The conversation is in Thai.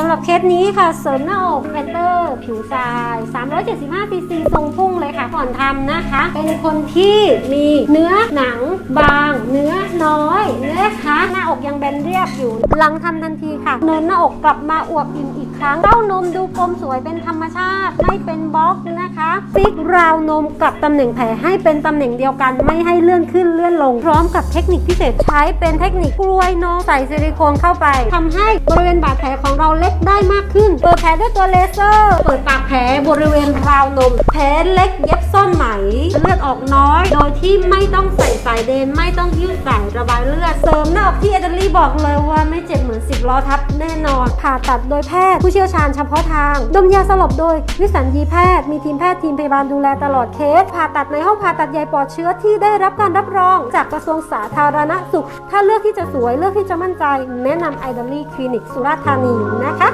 สำหรับเคสนี้ค่ะเสริมหน้าอกแพนเตอร์ผิวทราย 375ซีซีทรงพุ่งเลยค่ะ ก่อนทำนะคะ เป็นคนที่มีเนื้อหนังบาง เนื้อน้อยนะคะหน้าอกยังแบนเรียบอยู่ หลังทำทันทีค่ะ เนินหน้าอกกลับมาอวบอิ่มอีกครั้งเต้านมดูกลมสวยเป็นธรรมชาติ ไม่เป็นบล็อกนะคะฟิกราวนมกลับตำแหน่งแผลให้เป็นตำแหน่งเดียวกันไม่ให้เลื่อนขึ้นเลื่อนลง พร้อมกับเทคนิคพิเศษใช้เป็นเทคนิคกล้วยนมใส่ซิลิโคนเข้าไปทำให้บริเวณบาดแผลของเราเล็ก ขึ้น เปิดแผลด้วยตัวเลเซอร์ เปิดปากแผลบริเวณราวนม แผลเล็กเย็บซ่อนไหม เลือดออกน้อย โดยที่ไม่ต้องใส่สายเดน ไม่ต้องยืดสายระบายเลือด เสริมหน้าอกที่เอเดลี่บอกเลยว่าไม่เจ็บเหมือน10ล้อทับแน่นอน ผ่าตัดโดยแพทย์ผู้เชี่ยวชาญเฉพาะทาง ดมยาสลบโดยวิสัญญีแพทย์ มีทีมแพทย์ทีมพยาบาลดูแลตลอดเคส ผ่าตัดในห้องผ่าตัดใหญ่ปลอดเชื้อที่ได้รับการรับรอง จากกระทรวงสาธารณสุข ถ้าเลือกที่จะสวยเลือกที่จะมั่นใจ แนะนำไอดอลี่คลินิกสุราษฎร์ธานีนะคะ